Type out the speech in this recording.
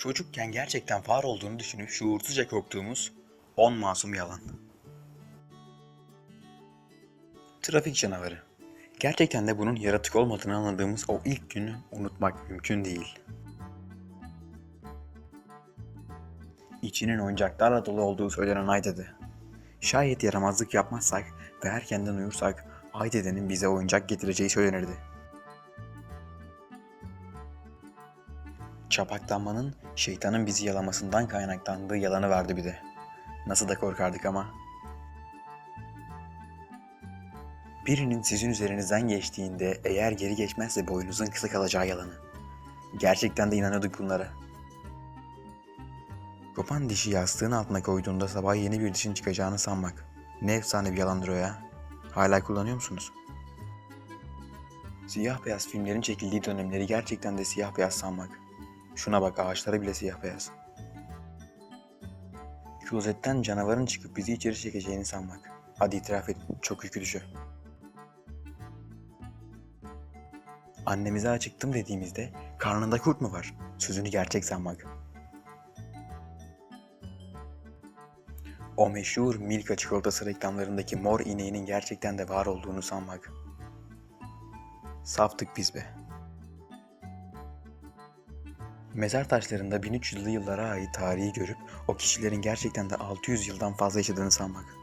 Çocukken gerçekten var olduğunu düşünüp şuursuzca korktuğumuz 10 masum yalan. Trafik canavarı. Gerçekten de bunun yaratık olmadığını anladığımız o ilk günü unutmak mümkün değil. İçinin oyuncaklarla dolu olduğu söylenen Aydede. Şayet yaramazlık yapmazsak ve erkenden uyursak Aydede'nin bize oyuncak getireceği söylenirdi. Çapaklanmanın şeytanın bizi yalamasından kaynaklandığı yalanı vardı bir de. Nasıl da korkardık ama. Birinin sizin üzerinizden geçtiğinde eğer geri geçmezse boynunuzun kısa kalacağı yalanı. Gerçekten de inanıyorduk bunlara. Kopan dişi yastığın altına koyduğunda sabah yeni bir dişin çıkacağını sanmak. Ne efsane bir yalandır o ya. Hala kullanıyor musunuz? Siyah beyaz filmlerin çekildiği dönemleri gerçekten de siyah beyaz sanmak. Şuna bak ağaçları bile siyah beyaz. Klozetten canavarın çıkıp bizi içeri çekeceğini sanmak. Hadi itiraf et, çok ürkütücü. Annemize acıktım dediğimizde karnında kurt mu var? Sözünü gerçek sanmak. O meşhur Milka çikolatası reklamlarındaki mor ineğinin gerçekten de var olduğunu sanmak. Saftık biz be. Mezar taşlarında 1300'lü yıllara ait tarihi görüp o kişilerin gerçekten de 600 yıldan fazla yaşadığını sanmak.